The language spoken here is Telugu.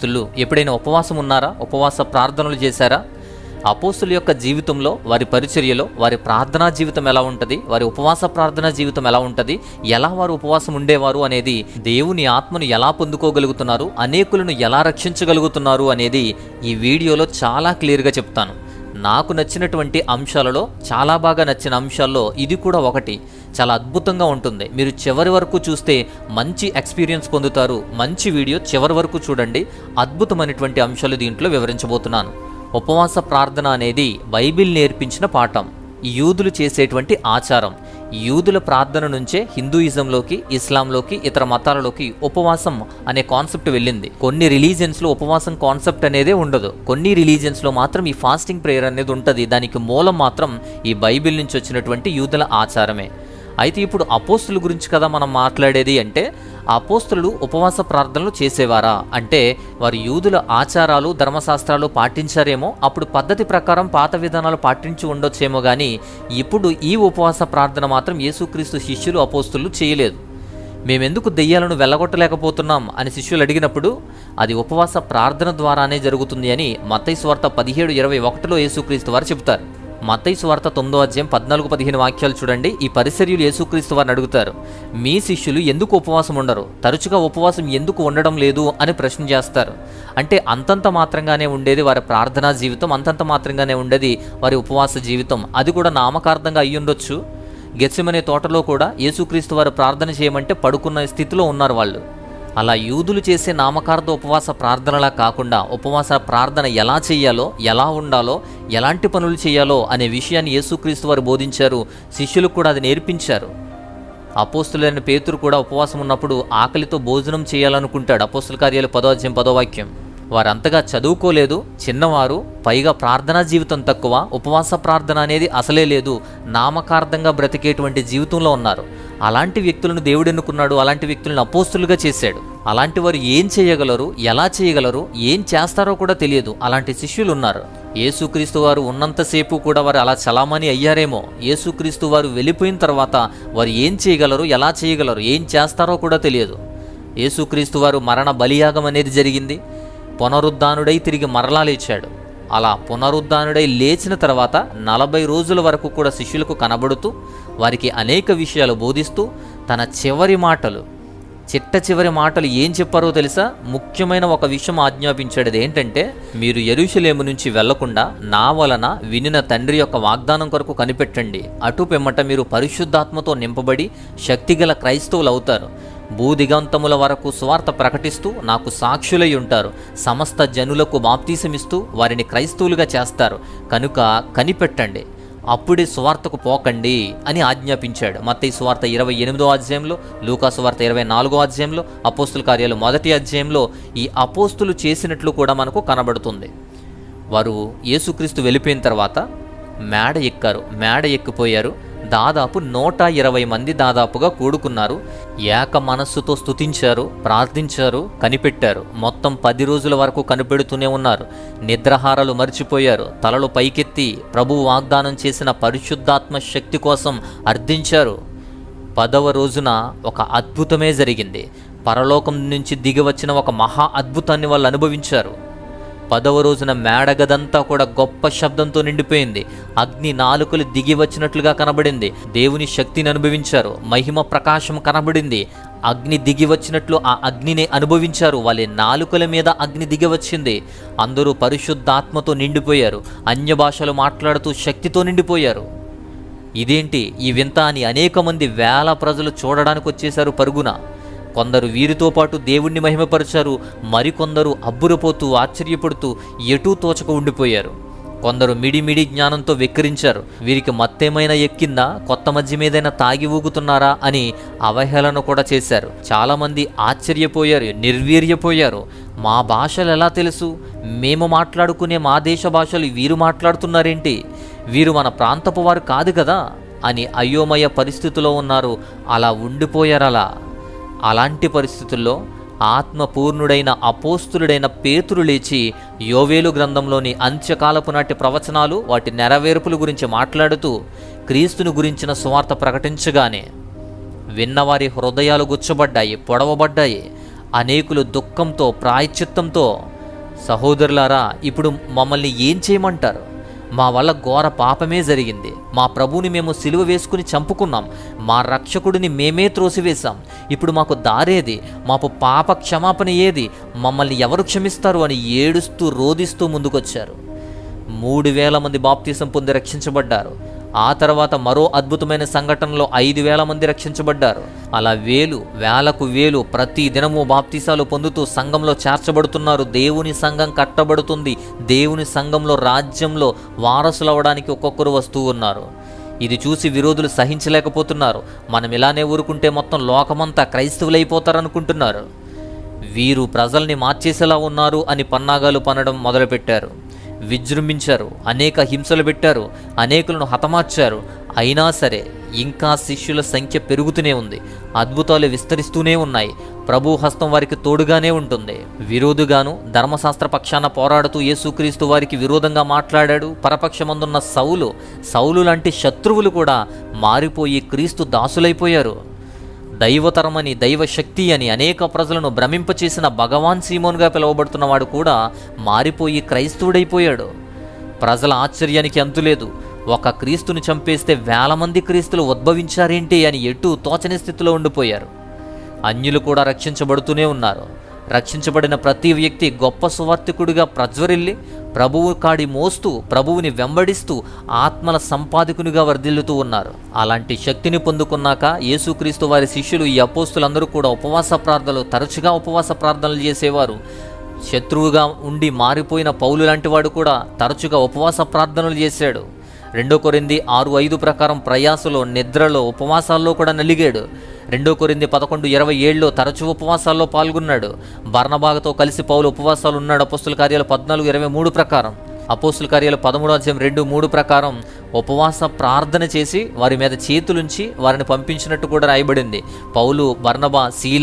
అపోస్తులు ఎప్పుడైనా ఉపవాసం ఉన్నారా ఉపవాస ప్రార్థనలు చేశారా? అపోస్తుల యొక్క జీవితంలో వారి పరిచర్యలో వారి ప్రార్థనా జీవితం ఎలా ఉంటుంది? వారి ఉపవాస ప్రార్థనా జీవితం ఎలా ఉంటుంది? ఎలా వారు ఉపవాసం ఉండేవారు అనేది దేవుని ఆత్మను ఎలా పొందుకోగలుగుతున్నారు? అనేకులను ఎలా రక్షించగలుగుతున్నారు అనేది ఈ వీడియోలో చాలా క్లియర్గా చెప్తాను. నాకు నచ్చినటువంటి అంశాలలో చాలా బాగా నచ్చిన అంశాల్లో ఇది కూడా ఒకటి. చాలా అద్భుతంగా ఉంటుంది. మీరు చివరి వరకు చూస్తే మంచి ఎక్స్పీరియన్స్ పొందుతారు. మంచి వీడియో చివరి వరకు చూడండి. అద్భుతమైనటువంటి అంశాలు దీంట్లో వివరించబోతున్నాను. ఉపవాస ప్రార్థన అనేది బైబిల్ నేర్పించిన పాఠం. యూదులు చేసేటువంటి ఆచారం. యూదుల ప్రార్థన నుంచే హిందూయిజంలోకి ఇస్లాంలోకి ఇతర మతాలలోకి ఉపవాసం అనే కాన్సెప్ట్ వెళ్ళింది. కొన్ని రిలీజియన్స్లో ఉపవాసం కాన్సెప్ట్ అనేదే ఉండదు. కొన్ని రిలీజియన్స్లో మాత్రం ఈ ఫాస్టింగ్ ప్రేయర్ అనేది ఉంటుంది. దానికి మూలం మాత్రం ఈ బైబిల్ నుంచి వచ్చినటువంటి యూదుల ఆచారమే. అయితే ఇప్పుడు అపోస్తుల గురించి కదా మనం మాట్లాడేది అంటే అపోస్తులు ఉపవాస ప్రార్థనలు చేసేవారా? అంటే వారు యూదుల ఆచారాలు ధర్మశాస్త్రాలు పాటించారేమో అప్పుడు పద్ధతి ప్రకారం పాత విధానాలు పాటించి ఉండొచ్చేమో కానీ ఇప్పుడు ఈ ఉపవాస ప్రార్థన మాత్రం యేసుక్రీస్తు శిష్యులు అపోస్తులు చేయలేదు. మేమెందుకు దెయ్యాలను వెళ్ళగొట్టలేకపోతున్నాం అని శిష్యులు అడిగినప్పుడు అది ఉపవాస ప్రార్థన ద్వారానే జరుగుతుంది అని మత్తయి స్వార్త పదిహేడు ఇరవై ఒకటిలో యేసుక్రీస్తు వారు చెబుతారు. మత్తయి స్వార్త తొమ్మిదో అధ్యాయం పద్నాలుగు పదిహేను వాక్యాలు చూడండి. ఈ పరిసర్యులు యేసుక్రీస్తు వారిని అడుగుతారు మీ శిష్యులు ఎందుకు ఉపవాసం ఉండరు? తరచుగా ఉపవాసం ఎందుకు ఉండడం లేదు? అని ప్రశ్న చేస్తారు. అంటే అంతంత మాత్రంగానే ఉండేది వారి ప్రార్థనా జీవితం అంతంత మాత్రంగానే ఉండేది వారి ఉపవాస జీవితం. అది కూడా నామకార్థంగా అయ్యుండొచ్చు గెచ్చమనే తోటలో కూడా యేసుక్రీస్తు వారు ప్రార్థన చేయమంటే పడుకున్న స్థితిలో ఉన్నారు వాళ్ళు. అలా యూదులు చేసే నామకార్థ ఉపవాస ప్రార్థనలా కాకుండా ఉపవాస ప్రార్థన ఎలా చేయాలో ఎలా ఉండాలో ఎలాంటి పనులు చేయాలో అనే విషయాన్ని యేసుక్రీస్తు వారు బోధించారు. శిష్యులకు కూడా అది నేర్పించారు. అపోస్తులైన పేతురు కూడా ఉపవాసం ఉన్నప్పుడు ఆకలితో భోజనం చేయాలనుకుంటాడు. అపోస్తుల కార్యాలు పదో అధ్యయం పదో వాక్యం. వారంతగా చదువుకోలేదు చిన్నవారు పైగా ప్రార్థనా జీవితం తక్కువ ఉపవాస ప్రార్థన అనేది అసలే లేదు నామకార్థంగా బ్రతికేటువంటి జీవితంలో ఉన్నారు. అలాంటి వ్యక్తులను దేవుడు ఎన్నుకున్నాడు అలాంటి వ్యక్తులను అపోస్తులుగా చేశాడు. అలాంటి వారు ఏం చేయగలరు ఎలా చేయగలరు ఏం చేస్తారో కూడా తెలియదు అలాంటి శిష్యులు ఉన్నారు. యేసుక్రీస్తు వారు ఉన్నంతసేపు కూడా వారు అలా చలామణి అయ్యారేమో. యేసుక్రీస్తు వారు వెళ్ళిపోయిన తర్వాత వారు ఏం చేయగలరు ఎలా చేయగలరు ఏం చేస్తారో కూడా తెలియదు. యేసుక్రీస్తు వారు మరణ బలియాగం అనేది జరిగింది. పునరుద్ధానుడై తిరిగి మరలా లేచాడు. అలా పునరుద్ధానుడై లేచిన తర్వాత నలభై రోజుల వరకు కూడా శిష్యులకు కనబడుతూ వారికి అనేక విషయాలు బోధిస్తూ తన చివరి మాటలు చిట్ట చివరి మాటలు ఏం చెప్పారో తెలుసా? ముఖ్యమైన ఒక విషయం ఆజ్ఞాపించాడు. ఏంటంటే మీరు ఎరుషలేము నుంచి వెళ్ళకుండా నా వలన వినిన తండ్రి యొక్క వాగ్దానం కొరకు కనిపెట్టండి. అటు పిమ్మట మీరు పరిశుద్ధాత్మతో నింపబడి శక్తిగల క్రైస్తవులు అవుతారు. భూదిగంతముల వరకు స్వార్థ ప్రకటిస్తూ నాకు సాక్షులై ఉంటారు. సమస్త జనులకు బాప్తీసమిస్తూ వారిని క్రైస్తవులుగా చేస్తారు. కనుక కనిపెట్టండి. అప్పుడే సువార్తకు పోకండి అని ఆజ్ఞాపించాడు. మత్తయి సువార్త ఇరవై ఎనిమిదో అధ్యాయంలో లూకా సువార్త ఇరవై నాలుగో అధ్యాయంలో అపోస్తుల కార్యాలు మొదటి అధ్యాయంలో ఈ అపోస్తులు చేసినట్లు కూడా మనకు కనబడుతుంది. వారు యేసుక్రీస్తు వెళ్ళిపోయిన తర్వాత మేడ ఎక్కారు. మేడ ఎక్కిపోయారు. దాదాపు నూట ఇరవై మంది దాదాపుగా కూడుకున్నారు. ఏక మనస్సుతో స్తుతించారు ప్రార్థించారు కనిపెట్టారు. మొత్తం పది రోజుల వరకు కనిపెడుతూనే ఉన్నారు. నిద్రహారాలు మర్చిపోయారు. తలలు పైకెత్తి ప్రభు వాగ్దానం చేసిన పరిశుద్ధాత్మ శక్తి కోసం అర్థించారు. పదవ రోజున ఒక అద్భుతమే జరిగింది. పరలోకం నుంచి దిగి వచ్చిన ఒక మహా అద్భుతాన్ని వాళ్ళు అనుభవించారు. పదవ రోజున మేడగదంతా కూడా గొప్ప శబ్దంతో నిండిపోయింది. అగ్ని నాలుకలు దిగి వచ్చినట్లుగా కనబడింది. దేవుని శక్తిని అనుభవించారు. మహిమ ప్రకాశం కనబడింది. అగ్ని దిగి వచ్చినట్లు ఆ అగ్నిని అనుభవించారు. వాళ్ళ నాలుకల మీద అగ్ని దిగి వచ్చింది. అందరూ పరిశుద్ధాత్మతో నిండిపోయారు. అన్య భాషలు మాట్లాడుతూ శక్తితో నిండిపోయారు. ఇదేంటి? ఈ వింత అని అనేక మంది వేల ప్రజలు చూడడానికి వచ్చేశారు పరుగున. కొందరు వీరితో పాటు దేవుణ్ణి మహిమపరిచారు మరికొందరు అబ్బురపోతూ ఆశ్చర్యపడుతూ ఎటూ తోచక ఉండిపోయారు. కొందరు మిడిమిడి జ్ఞానంతో వెక్కిరించారు వీరికి మత్తేమైనా ఎక్కిందా కొత్త మధ్య మీదైనా తాగి ఊగుతున్నారా అని అవహేళన కూడా చేశారు. చాలామంది ఆశ్చర్యపోయారు నిర్వీర్యపోయారు. మా భాషలు ఎలా తెలుసు? మేము మాట్లాడుకునే మా దేశ భాషలు వీరు మాట్లాడుతున్నారేంటి? వీరు మన ప్రాంతపు వారు కాదు కదా? అని అయోమయ పరిస్థితిలో ఉన్నారు. అలా ఉండిపోయారు అలా అలాంటి పరిస్థితుల్లో ఆత్మపూర్ణుడైన అపోస్తులుడైన పేతురు లేచి యోవేలు గ్రంథంలోని అంత్యకాలపు నాటి ప్రవచనాలు వాటి నెరవేర్పుల గురించి మాట్లాడుతూ క్రీస్తుని గురించిన సువార్త ప్రకటించగానే విన్నవారి హృదయాలు గుచ్చబడ్డాయి పొడవబడ్డాయి. అనేకులు దుఃఖంతో ప్రాయశ్చిత్తంతో సహోదరులారా ఇప్పుడు మమ్మల్ని ఏం చేయమంటారు? మా వల్ల ఘోర పాపమే జరిగింది. మా ప్రభుని మేము సిలువ వేసుకుని చంపుకున్నాం. మా రక్షకుడిని మేమే త్రోసివేశాం. ఇప్పుడు మాకు దారేది మాకు పాప క్షమాపణ ఏది? మమ్మల్ని ఎవరు క్షమిస్తారు అని ఏడుస్తూ రోదిస్తూ ముందుకొచ్చారు. మూడు వేల మంది బాప్తీసం పొంది రక్షించబడ్డారు. ఆ తర్వాత మరో అద్భుతమైన సంఘటనలో ఐదు వేల మంది రక్షించబడ్డారు. అలా వేలు వేలకు వేలు ప్రతి దినము బాప్తీసాలు పొందుతూ సంఘంలో చేర్చబడుతున్నారు. దేవుని సంఘం కట్టబడుతుంది. దేవుని సంఘంలో రాజ్యంలో వారసులు అవడానికి ఒక్కొక్కరు వస్తూ ఉన్నారు. ఇది చూసి విరోధులు సహించలేకపోతున్నారు. మనం ఇలానే ఊరుకుంటే మొత్తం లోకమంతా క్రైస్తవులైపోతారనుకుంటున్నారు. వీరు ప్రజల్ని మార్చేసేలా ఉన్నారు అని పన్నాగాలు పనడం మొదలుపెట్టారు. విజృంభించారు. అనేక హింసలు పెట్టారు. అనేకులను హతమార్చారు. అయినా సరే ఇంకా శిష్యుల సంఖ్య పెరుగుతూనే ఉంది. అద్భుతాలు విస్తరిస్తూనే ఉన్నాయి. ప్రభు హస్తం వారికి తోడుగానే ఉంటుంది. విరోధుగాను ధర్మశాస్త్ర పక్షాన పోరాడుతూ యేసుక్రీస్తు వారికి విరోధంగా మాట్లాడాడు. పరపక్షమందున్న సౌలు సౌలు లాంటి శత్రువులు కూడా మారిపోయి క్రీస్తు దాసులైపోయారు. దైవతరమని దైవశక్తి అని అనేక ప్రజలను భ్రమింపచేసిన భగవాన్ సీమోన్గా పిలువబడుతున్నవాడు కూడా మారిపోయి క్రైస్తవుడైపోయాడు. ప్రజల ఆశ్చర్యానికి అంతులేదు. ఒక క్రీస్తుని చంపేస్తే వేల మంది క్రీస్తులు ఉద్భవించారేంటి అని ఎటు తోచని స్థితిలో ఉండిపోయారు. అన్యులు కూడా రక్షించబడుతూనే ఉన్నారు. రక్షించబడిన ప్రతి వ్యక్తి గొప్ప సువార్థికుడిగా ప్రజ్వరిల్లి ప్రభువు కాడి మోస్తూ ప్రభువుని వెంబడిస్తూ ఆత్మల సంపాదకునిగా వర్ధిల్లుతూ ఉన్నారు. అలాంటి శక్తిని పొందుకున్నాక యేసుక్రీస్తు వారి శిష్యులు ఈ అపోస్తులందరూ కూడా ఉపవాస ప్రార్థనలు తరచుగా ఉపవాస ప్రార్థనలు చేసేవారు. శత్రువుగా ఉండి మారిపోయిన పౌలు లాంటి వాడు కూడా తరచుగా ఉపవాస ప్రార్థనలు చేశాడు. రెండో కొరింది ఆరు ఐదు ప్రకారం ప్రయాసలో నిద్రలో ఉపవాసాల్లో కూడా నలిగాడు. రెండో కొరింది పదకొండు ఇరవై ఏడులో తరచూ ఉపవాసాల్లో పాల్గొన్నాడు. బర్ణబాగతో కలిసి పౌలు ఉపవాసాలు ఉన్నాడు. అపోస్తుల కార్యాలు పద్నాలుగు ఇరవై మూడు ప్రకారం. అపోస్తుల కార్యాలు పదమూడు అధ్యాయం రెండు మూడు ప్రకారం ఉపవాస ప్రార్థన చేసి వారి మీద చేతులుంచి వారిని పంపించినట్టు కూడా రాయబడింది. పౌలు బర్ణబా శీల